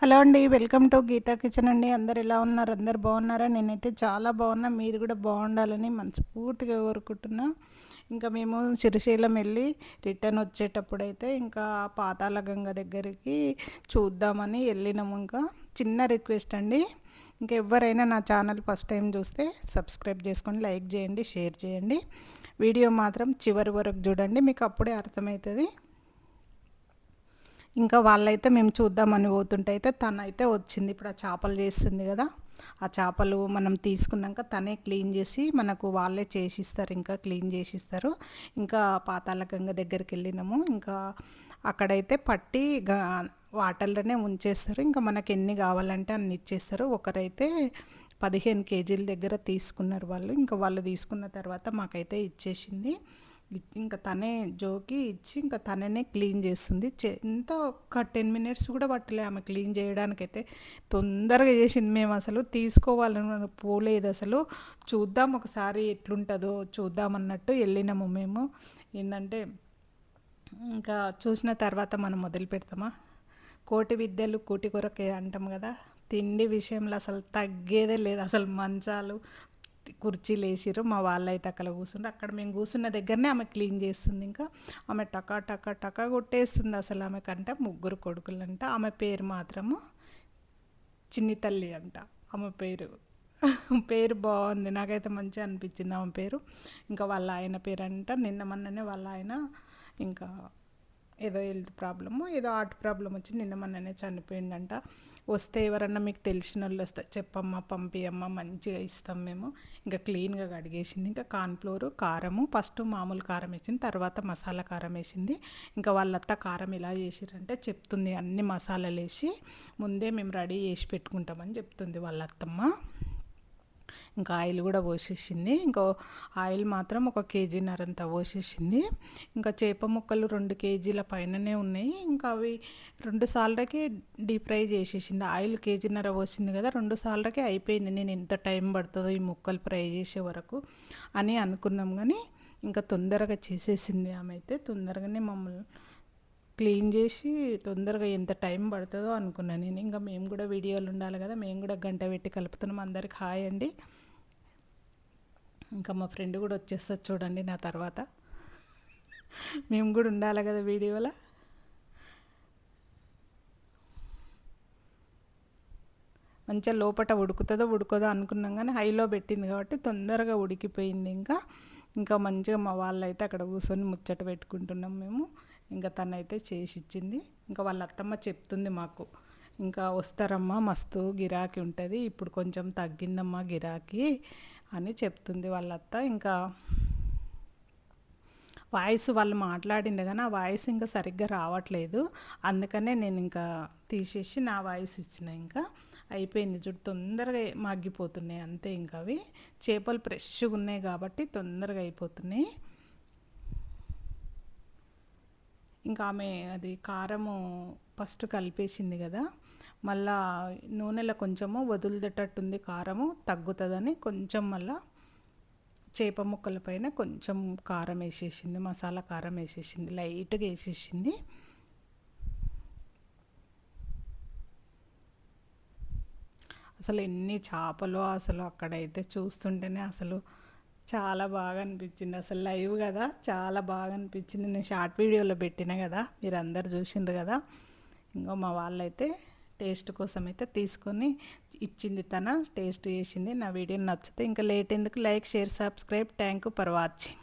Hello అండి welcome to Gita kitchen అండి. అందరు ఎలా ఉన్నారు? అందరు బాగున్నారా? నేనైతే చాలా బాగున్నా. మీరు కూడా బాగుండాలని మనస్ఫూర్తిగా కోరుకుంటున్నా. ఇంకా మేము శ్రీశైలం వెళ్ళి రిటర్న్ వచ్చేటప్పుడైతే ఇంకా పాతాల గంగ దగ్గరికి చూద్దామని వెళ్ళినాము ఇంకా. చిన్న రిక్వెస్ట్ అండి. ఇంకా ఎవరైనా నా ఛానల్ ఫస్ట్ టైం చూస్తే సబ్స్క్రైబ్ చేసుకొని లైక్ చేయండి షేర్ చేయండి. వీడియో మాత్రం చివరి వరకు చూడండి. మీకు అప్పుడే అర్థమవుతుంది. ఇంకా వాళ్ళైతే మేము చూద్దామని పోతుంటే అయితే తనైతే వచ్చింది. ఇప్పుడు ఆ చేపలు చేస్తుంది కదా. ఆ చేపలు మనం తీసుకున్నాక తనే క్లీన్ చేసి మనకు వాళ్ళే చేసిస్తారు. ఇంకా క్లీన్ చేసిస్తారు. ఇంకా పాతాల గంగ దగ్గరికి వెళ్ళినాము. ఇంకా అక్కడైతే పట్టి వాటర్లోనే ఉంచేస్తారు. ఇంకా మనకి ఎన్ని కావాలంటే అన్ని ఇచ్చేస్తారు. ఒకరైతే పదిహేను కేజీల దగ్గర తీసుకున్నారు వాళ్ళు. ఇంకా వాళ్ళు తీసుకున్న తర్వాత మాకైతే ఇచ్చేసింది. ఇంకా తనే జోకి ఇచ్చి ఇంకా తననే క్లీన్ చేస్తుంది. ఎంత ఒక టెన్ మినిట్స్ కూడా పట్టలే ఆమె క్లీన్ చేయడానికైతే. తొందరగా చేసింది మేము అసలు తీసుకోవాలని పోలేదు అసలు. చూద్దాం ఒకసారి ఎట్లుంటుందో చూద్దామన్నట్టు వెళ్ళినాము మేము. ఏంటంటే ఇంకా చూసిన తర్వాత మనం మొదలు పెడతామా? కోటి విద్యలు కోటి కొరకే అంటాం కదా. తిండి విషయంలో అసలు తగ్గేదే లేదు అసలు మంచాలు కుర్చీలు వేసిరు మా వాళ్ళైతే అక్కడ కూర్చుండ్రు అక్కడ మేము కూర్చున్న దగ్గరనే ఆమె క్లీన్ చేస్తుంది ఇంకా. ఆమె టకా టకా టకా కొట్టేస్తుంది అసలు ఆమె కంటే ముగ్గురు కొడుకులంట. ఆమె పేరు మాత్రము చిన్ని తల్లి అంట. ఆమె పేరు పేరు బాగుంది. నాకైతే మంచిగా అనిపించింది ఆమె పేరు. ఇంకా వాళ్ళ ఆయన పేరు అంట నిన్న మొన్ననే వాళ్ళ ఆయన ఇంకా ఏదో హెల్త్ ప్రాబ్లము ఏదో హార్ట్ ప్రాబ్లం వచ్చి నిన్న మొన్ననే చనిపోయిందంట వస్తే ఎవరన్నా మీకు తెలిసిన వాళ్ళు వస్తే చెప్పమ్మా పంపియమ్మా మంచిగా ఇస్తాం మేము. ఇంకా క్లీన్గా కడిగేసింది. ఇంకా కాన్ఫ్లోరు కారము ఫస్ట్ మామూలు కారం వేసింది తర్వాత మసాలా కారం వేసింది. ఇంకా వాళ్ళత్త కారం ఎలా చేసిరంటే చెప్తుంది అన్ని మసాలాలు వేసి ముందే మేము రెడీ చేసి పెట్టుకుంటామని చెప్తుంది వాళ్ళ అత్తమ్మ ఇంకా ఆయిల్ కూడా పోసేసింది. ఇంకో ఆయిల్ మాత్రం ఒక కేజీన్నర అంతా పోసేసింది. ఇంకా చేప ముక్కలు రెండు కేజీల పైననే ఉన్నాయి. ఇంకా అవి రెండు సార్లకి డీప్ ఫ్రై చేసేసింది. ఆయిల్ కేజీన్నర పోసింది కదా రెండు సార్లకి అయిపోయింది. నేను ఎంత టైం పడుతుందో ఈ ముక్కలు ఫ్రై చేసే వరకు అని అనుకున్నాం కానీ ఇంకా తొందరగా చేసేసింది ఆమె అయితే. తొందరగానే మమ్మల్ని క్లీన్ చేసి తొందరగా ఎంత టైం పడుతుందో అనుకున్నాను నేను. ఇంకా మేము కూడా వీడియోలు ఉండాలి కదా మేము కూడా గంట పెట్టి కలుపుతున్నాం. అందరికి హాయ్ అండి. ఇంకా మా ఫ్రెండ్ కూడా వచ్చేస్తుంది చూడండి నా తర్వాత. మేము కూడా ఉండాలి కదా వీడియోలో. మంచిగా లోపల ఉడుకుతుందో ఉడుకోదో అనుకున్నాం కానీ హైలో పెట్టింది కాబట్టి తొందరగా ఉడికిపోయింది ఇంకా. ఇంకా మంచిగా మా వాళ్ళైతే అక్కడ కూర్చొని ముచ్చట పెట్టుకుంటున్నాం మేము. ఇంకా తనైతే చేసి ఇచ్చింది. ఇంకా వాళ్ళ అత్తమ్మ చెప్తుంది మాకు. ఇంకా వస్తారమ్మా మస్తు గిరాకీ ఉంటుంది. ఇప్పుడు కొంచెం తగ్గిందమ్మా గిరాకీ. అని చెప్తుంది వాళ్ళత్త. ఇంకా వాయిస్ వాళ్ళు మాట్లాడిండే కానీ ఆ వాయిస్ ఇంకా సరిగ్గా రావట్లేదు. అందుకనే నేను ఇంకా తీసేసి నా వాయిస్ ఇచ్చిన ఇంకా. అయిపోయింది చూడు తొందరగా మగ్గిపోతున్నాయి అంతే ఇంకా అవి. చేపలు ఫ్రెష్గా ఉన్నాయి కాబట్టి తొందరగా అయిపోతున్నాయి. ఇంకా ఆమె అది కారము ఫస్ట్ కలిపేసింది కదా. మళ్ళా నూనెలో కొంచెము వదిలిదేటట్టుంది కారము తగ్గుతుందని కొంచెం మళ్ళా చేప ముక్కల పైన కొంచెం కారం వేసేసింది మసాలా కారం వేసేసింది లైట్గా వేసేసింది. అసలు ఎన్ని చేపలు అసలు అక్కడైతే చూస్తుంటేనే అసలు చాలా బాగా అనిపించింది. అసలు లైవ్ కదా చాలా బాగా అనిపించింది. నేను షార్ట్ వీడియోలో పెట్టిన కదా మీరు అందరు చూసిండ్రు కదా. ఇంకో మా వాళ్ళైతే టేస్ట్ కోసం అయితే తీసుకొని ఇచ్చింది తన టేస్ట్ చేసింది. నా వీడియో నచ్చితే ఇంకా లేట్ ఎందుకు? Like share subscribe. Thank you for watching.